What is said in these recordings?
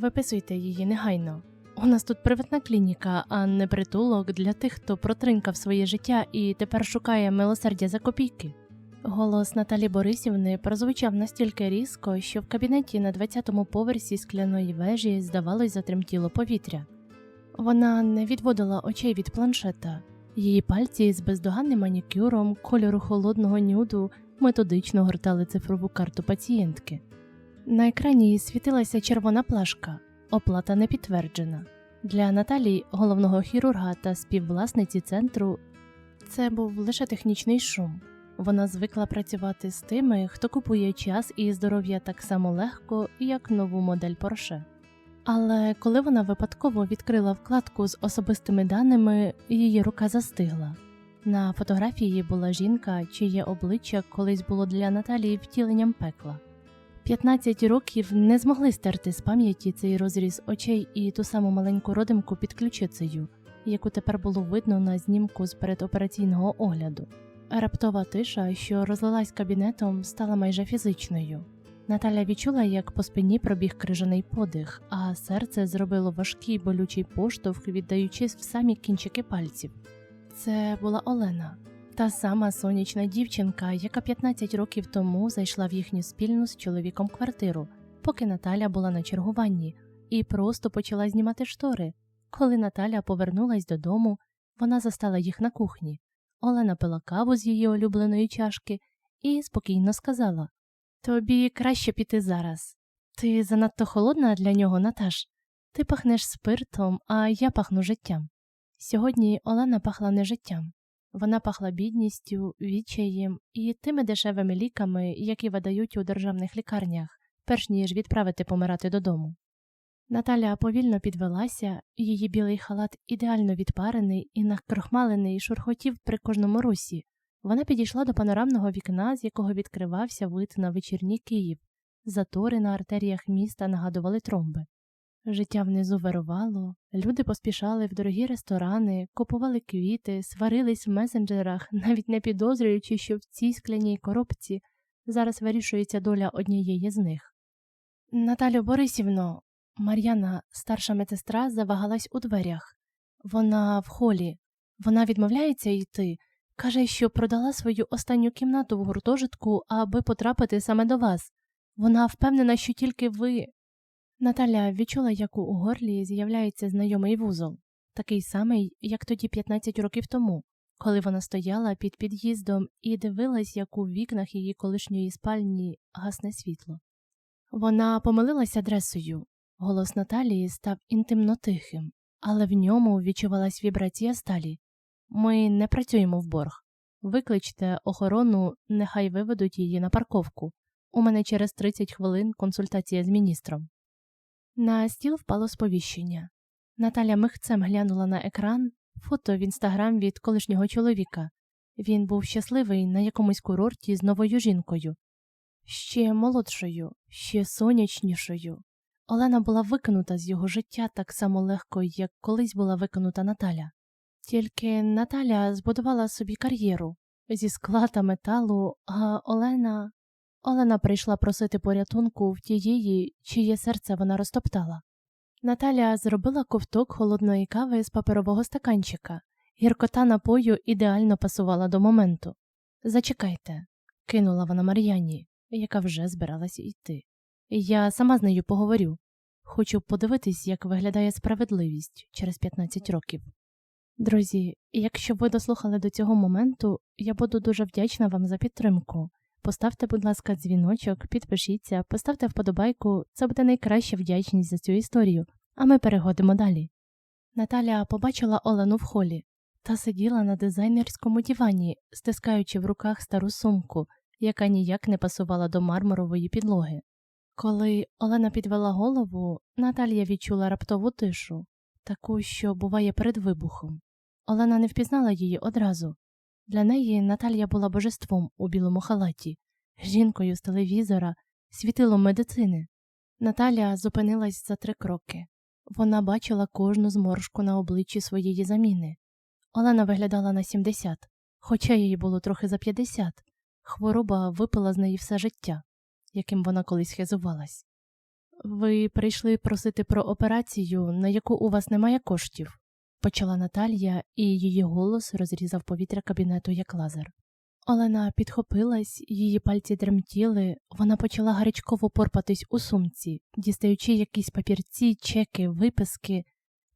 Виписуйте її негайно. У нас тут приватна клініка, а не притулок для тих, хто протринкав своє життя і тепер шукає милосердя за копійки. Голос Наталі Борисівни прозвучав настільки різко, що в кабінеті на 20-му поверсі скляної вежі, здавалось, затремтіло повітря. Вона не відводила очей від планшета. Її пальці з бездоганним манікюром, кольору холодного нюду методично гортали цифрову карту пацієнтки. На екрані світилася червона плашка, оплата не підтверджена. Для Наталії, головного хірурга та співвласниці центру, це був лише технічний шум. Вона звикла працювати з тими, хто купує час і здоров'я так само легко, як нову модель Porsche. Але коли вона випадково відкрила вкладку з особистими даними, її рука застигла. На фотографії була жінка, чиє обличчя колись було для Наталії втіленням пекла. 15 років не змогли стерти з пам'яті цей розріз очей і ту саму маленьку родимку під ключицею, яку тепер було видно на знімку з передопераційного огляду. Раптова тиша, що розлилась кабінетом, стала майже фізичною. Наталя відчула, як по спині пробіг крижаний подих, а серце зробило важкий болючий поштовх, віддаючись в самі кінчики пальців. Це була Олена, та сама сонячна дівчинка, яка 15 років тому зайшла в їхню спільну з чоловіком квартиру, поки Наталя була на чергуванні, і просто почала знімати штори. Коли Наталя повернулась додому, вона застала їх на кухні. Олена пила каву з її улюбленої чашки і спокійно сказала Тобі краще піти зараз. Ти занадто холодна для нього, Наташ. Ти пахнеш спиртом, а я пахну життям. Сьогодні Олена пахла не життям. Вона пахла бідністю, відчаєм і тими дешевими ліками, які видають у державних лікарнях, перш ніж відправити помирати додому. Наталя повільно підвелася, її білий халат ідеально відпарений і накрохмалений шурхотів при кожному русі. Вона підійшла до панорамного вікна, з якого відкривався вид на вечірній Київ. Затори на артеріях міста нагадували тромби. Життя внизу вирувало, люди поспішали в дорогі ресторани, купували квіти, сварились в месенджерах, навіть не підозрюючи, що в цій скляній коробці зараз вирішується доля однієї з них. Наталю Борисівно, Мар'яна, старша медсестра, завагалась у дверях. Вона в холі, вона відмовляється йти, каже, що продала свою останню кімнату в гуртожитку, аби потрапити саме до вас. Вона впевнена, що тільки ви. Наталя відчула, як у горлі з'являється знайомий вузол, такий самий, як тоді 15 років тому, коли вона стояла під під'їздом і дивилась, як у вікнах її колишньої спальні гасне світло. Вона помилилась адресою. Голос Наталії став інтимно тихим, але в ньому відчувалась вібрація сталі. Ми не працюємо в борг. Викличте охорону, нехай виведуть її на парковку. У мене через 30 хвилин консультація з міністром. На стіл впало сповіщення. Наталя михцем глянула на екран фото в інстаграм від колишнього чоловіка. Він був щасливий на якомусь курорті з новою жінкою, ще молодшою, ще сонячнішою. Олена була викинута з його життя так само легко, як колись була викинута Наталя. Тільки Наталя збудувала собі кар'єру зі скла та металу, а Олена. Олена прийшла просити порятунку в тієї, чиє серце вона розтоптала. Наталя зробила ковток холодної кави з паперового стаканчика. Гіркота напою ідеально пасувала до моменту. Зачекайте, кинула вона Мар'яні, яка вже збиралася йти. Я сама з нею поговорю. Хочу подивитись, як виглядає справедливість через 15 років. Друзі, якщо ви дослухали до цього моменту, я буду дуже вдячна вам за підтримку. Поставте, будь ласка, дзвіночок, підпишіться, поставте вподобайку, це буде найкраща вдячність за цю історію, а ми переходимо далі. Наталя побачила Олену в холі та сиділа на дизайнерському дивані, стискаючи в руках стару сумку, яка ніяк не пасувала до мармурової підлоги. Коли Олена підвела голову, Наталія відчула раптову тишу, таку, що буває перед вибухом. Олена не впізнала її одразу. Для неї Наталія була божеством у білому халаті, жінкою з телевізора, світилом медицини. Наталя зупинилась за три кроки. Вона бачила кожну зморшку на обличчі своєї заміни. Олена виглядала на 70, хоча їй було трохи за 50. Хвороба випила з неї все життя, яким вона колись хизувалась. Ви прийшли просити про операцію, на яку у вас немає коштів, почала Наталія, і її голос розрізав повітря кабінету як лазер. Олена підхопилась, її пальці тремтіли, вона почала гарячково порпатись у сумці, дістаючи якісь папірці, чеки, виписки.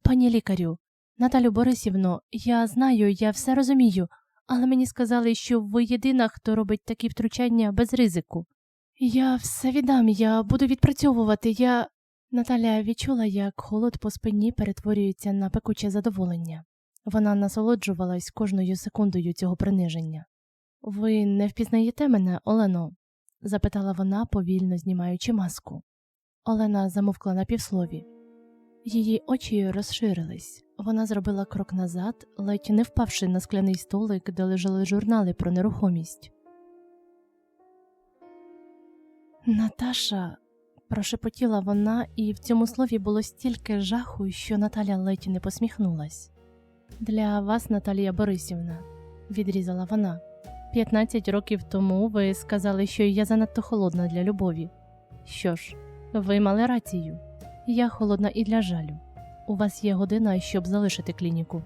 Пані лікарю, Наталю Борисівно, я знаю, я все розумію, але мені сказали, що ви єдина, хто робить такі втручання без ризику. Я все віддам, я буду відпрацьовувати, я. Наталя відчула, як холод по спині перетворюється на пекуче задоволення. Вона насолоджувалась кожною секундою цього приниження. Ви не впізнаєте мене, Олено? запитала вона, повільно знімаючи маску. Олена замовкла на півслові. Її очі розширились. Вона зробила крок назад, ледь не впавши на скляний столик, де лежали журнали про нерухомість. Наташа, прошепотіла вона, і в цьому слові було стільки жаху, що Наталя ледь не посміхнулась. Для вас, Наталія Борисівна, відрізала вона. 15 років тому ви сказали, що я занадто холодна для любові. Що ж, ви мали рацію. Я холодна і для жалю. У вас є година, щоб залишити клініку.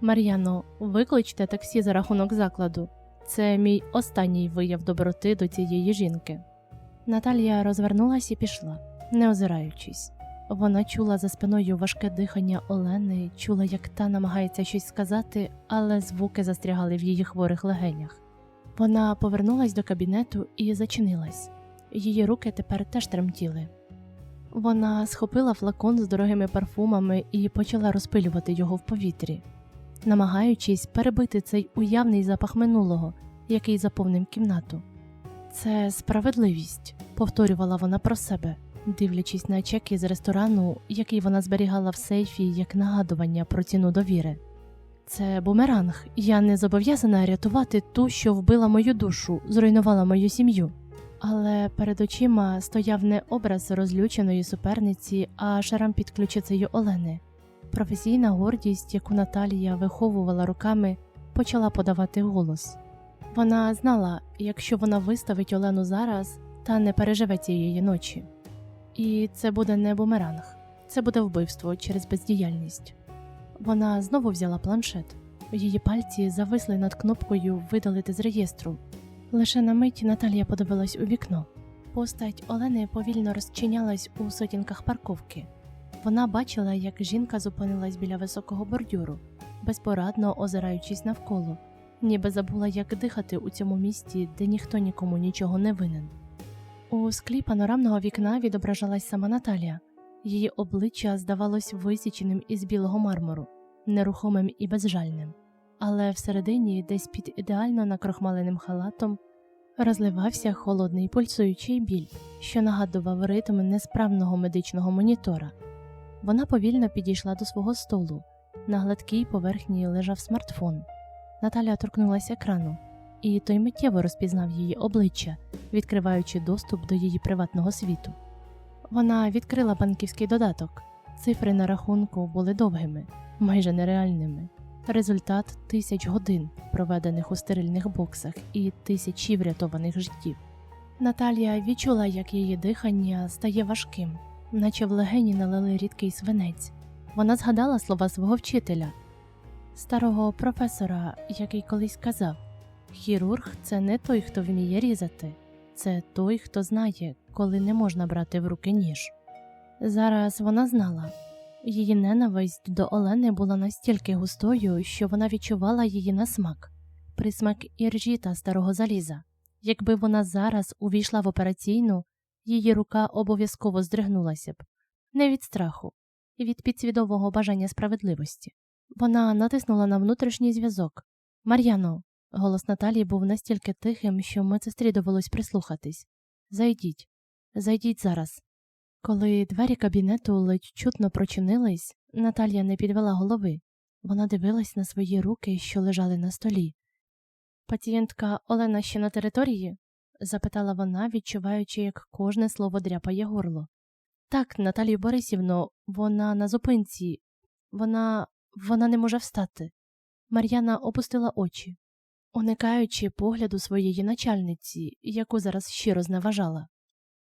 Мар'яно, викличте таксі за рахунок закладу. Це мій останній вияв доброти до цієї жінки. Наталія розвернулась і пішла, не озираючись. Вона чула за спиною важке дихання Олени, чула, як та намагається щось сказати, але звуки застрягали в її хворих легенях. Вона повернулась до кабінету і зачинилась. Її руки тепер теж тремтіли. Вона схопила флакон з дорогими парфумами і почала розпилювати його в повітрі, намагаючись перебити цей уявний запах минулого, який заповнив кімнату. Це справедливість, повторювала вона про себе, дивлячись на чеки з ресторану, який вона зберігала в сейфі як нагадування про ціну довіри. Це бумеранг. Я не зобов'язана рятувати ту, що вбила мою душу, зруйнувала мою сім'ю. Але перед очима стояв не образ розлюченої суперниці, а шарам під ключицею Олени. Професійна гордість, яку Наталія виховувала руками, почала подавати голос. Вона знала, якщо вона виставить Олену зараз, та не переживе цієї ночі. І це буде не бумеранг, це буде вбивство через бездіяльність. Вона знову взяла планшет. Її пальці зависли над кнопкою Видалити з реєстру. Лише на мить Наталія подивилась у вікно. Постать Олени повільно розчинялась у сотінках парковки. Вона бачила, як жінка зупинилась біля високого бордюру, безпорадно озираючись навколо, ніби забула, як дихати у цьому місті, де ніхто нікому нічого не винен. У склі панорамного вікна відображалась сама Наталія. Її обличчя здавалось висіченим із білого мармуру, нерухомим і безжальним, але всередині, десь під ідеально накрохмаленим халатом, розливався холодний пульсуючий біль, що нагадував ритм несправного медичного монітора. Вона повільно підійшла до свого столу. На гладкій поверхні лежав смартфон. Наталя торкнулася екрану, і той миттєво розпізнав її обличчя, відкриваючи доступ до її приватного світу. Вона відкрила банківський додаток. Цифри на рахунку були довгими, майже нереальними. Результат тисяч годин, проведених у стерильних боксах, і тисячі врятованих життів. Наталія відчула, як її дихання стає важким, наче в легені налили рідкий свинець. Вона згадала слова свого вчителя, старого професора, який колись казав: хірург це не той, хто вміє різати, це той, хто знає, коли не можна брати в руки ніж. Зараз вона знала її ненависть до Олени була настільки густою, що вона відчувала її на смак, присмак іржі та старого заліза. Якби вона зараз увійшла в операційну, її рука обов'язково здригнулася б не від страху, від підсвідомого бажання справедливості. Вона натиснула на внутрішній зв'язок. Мар'яно, голос Наталії був настільки тихим, що медсестрі довелось прислухатись. Зайдіть, зайдіть зараз. Коли двері кабінету ледь чутно прочинились, Наталія не підвела голови. Вона дивилась на свої руки, що лежали на столі. Пацієнтка Олена ще на території? запитала вона, відчуваючи, як кожне слово дряпає горло. Так, Наталію Борисівно, вона на зупинці, вона вона не може встати. Мар'яна опустила очі, уникаючи погляду своєї начальниці, яку зараз щиро зневажала.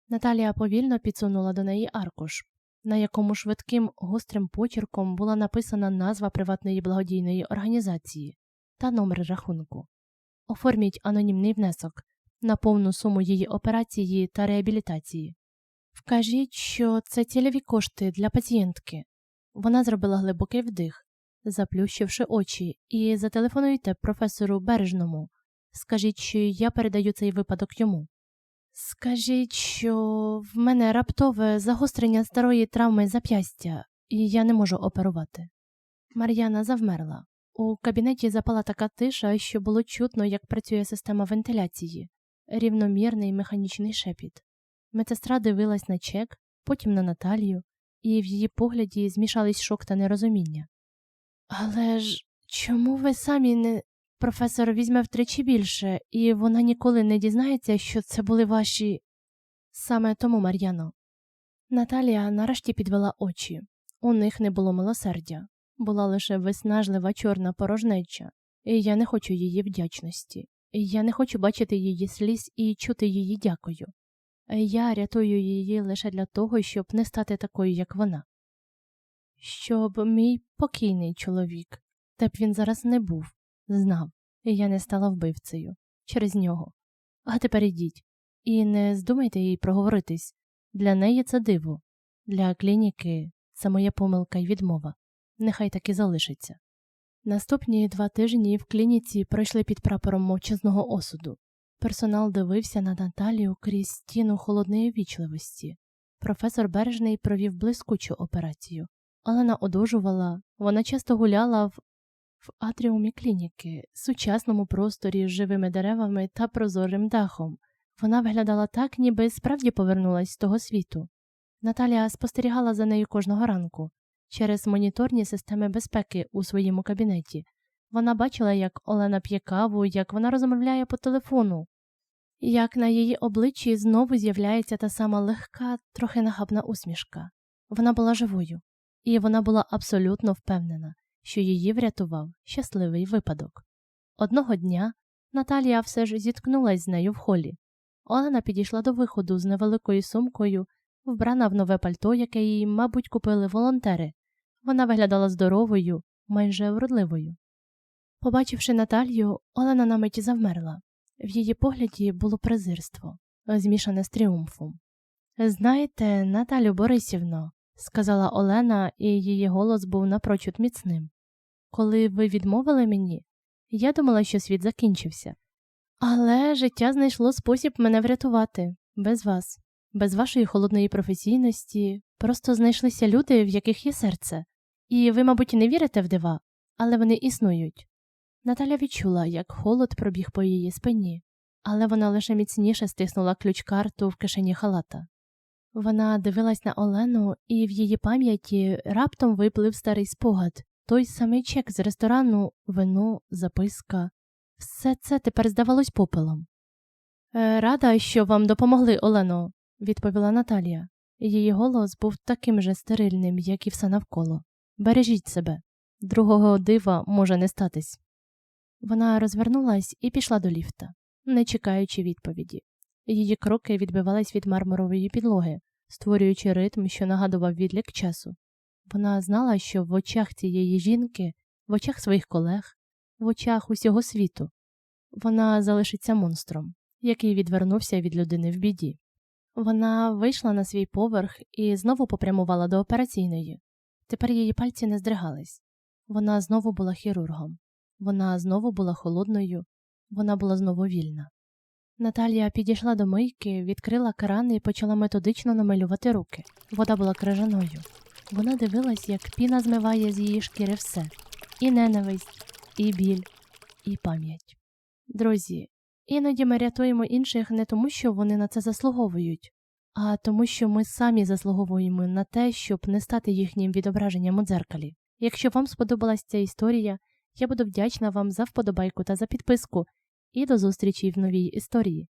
Наталія повільно підсунула до неї аркуш, на якому швидким гострим почерком була написана назва приватної благодійної організації та номер рахунку. Оформіть анонімний внесок на повну суму її операції та реабілітації. Вкажіть, що це цільові кошти для пацієнтки. Вона зробила глибокий вдих, заплющивши очі, і зателефонуйте професору Бережному. Скажіть, що я передаю цей випадок йому. Скажіть, що в мене раптове загострення старої травми зап'ястя, і я не можу оперувати. Мар'яна завмерла. У кабінеті запала така тиша, що було чутно, як працює система вентиляції, рівномірний механічний шепіт. Медсестра дивилась на чек, потім на Наталію, і в її погляді змішались шок та нерозуміння. Але ж чому ви самі не. Професор візьме втричі більше, і вона ніколи не дізнається, що це були ваші. Саме тому, Мар'яно. Наталія нарешті підвела очі. У них не було милосердя, була лише виснажлива чорна порожнеча, і я не хочу її вдячності. Я не хочу бачити її сліз і чути її дякую. Я рятую її лише для того, щоб не стати такою, як вона. Щоб мій покійний чоловік, де б він зараз не був, знав, і я не стала вбивцею через нього. А тепер ідіть, і не здумайте їй проговоритись для неї це диво, для клініки це моя помилка й відмова. Нехай так і залишиться. Наступні два тижні в клініці пройшли під прапором мовчазного осуду. Персонал дивився на Наталію крізь стіну холодної вічливості. Професор Бережний провів блискучу операцію. Олена одужувала, вона часто гуляла в, в атріумі клініки, сучасному просторі з живими деревами та прозорим дахом. Вона виглядала так, ніби справді повернулась з того світу. Наталія спостерігала за нею кожного ранку через моніторні системи безпеки у своєму кабінеті. Вона бачила, як Олена п'є каву, як вона розмовляє по телефону, як на її обличчі знову з'являється та сама легка, трохи нахабна усмішка. Вона була живою, і вона була абсолютно впевнена, що її врятував щасливий випадок. Одного дня Наталія все ж зіткнулась з нею в холі. Олена підійшла до виходу з невеликою сумкою, вбрана в нове пальто, яке їй, мабуть, купили волонтери. Вона виглядала здоровою, майже вродливою. Побачивши Наталію, Олена на миті завмерла. В її погляді було презирство, змішане з тріумфом. Знаєте, Наталю Борисівно, сказала Олена, і її голос був напрочуд міцним. Коли ви відмовили мені, я думала, що світ закінчився. Але життя знайшло спосіб мене врятувати без вас, без вашої холодної професійності, просто знайшлися люди, в яких є серце, і ви, мабуть, не вірите в дива, але вони існують. Наталя відчула, як холод пробіг по її спині, але вона лише міцніше стиснула ключ карту в кишені халата. Вона дивилась на Олену, і в її пам'яті раптом виплив старий спогад той самий чек з ресторану, вино, записка. Все це тепер здавалось попелом. «Е, Рада, що вам допомогли, Олено, відповіла Наталія. Її голос був таким же стерильним, як і все навколо. Бережіть себе, другого дива може не статись. Вона розвернулась і пішла до ліфта, не чекаючи відповіді. Її кроки відбивались від мармурової підлоги, створюючи ритм, що нагадував відлік часу. Вона знала, що в очах цієї жінки, в очах своїх колег, в очах усього світу вона залишиться монстром, який відвернувся від людини в біді. Вона вийшла на свій поверх і знову попрямувала до операційної. Тепер її пальці не здригались. Вона знову була хірургом. Вона знову була холодною, вона була знову вільна. Наталія підійшла до мийки, відкрила кран і почала методично намалювати руки. Вода була крижаною. Вона дивилась, як піна змиває з її шкіри все і ненависть, і біль, і пам'ять. Друзі, іноді ми рятуємо інших не тому, що вони на це заслуговують, а тому, що ми самі заслуговуємо на те, щоб не стати їхнім відображенням у дзеркалі. Якщо вам сподобалась ця історія, я буду вдячна вам за вподобайку та за підписку, і до зустрічі в новій історії.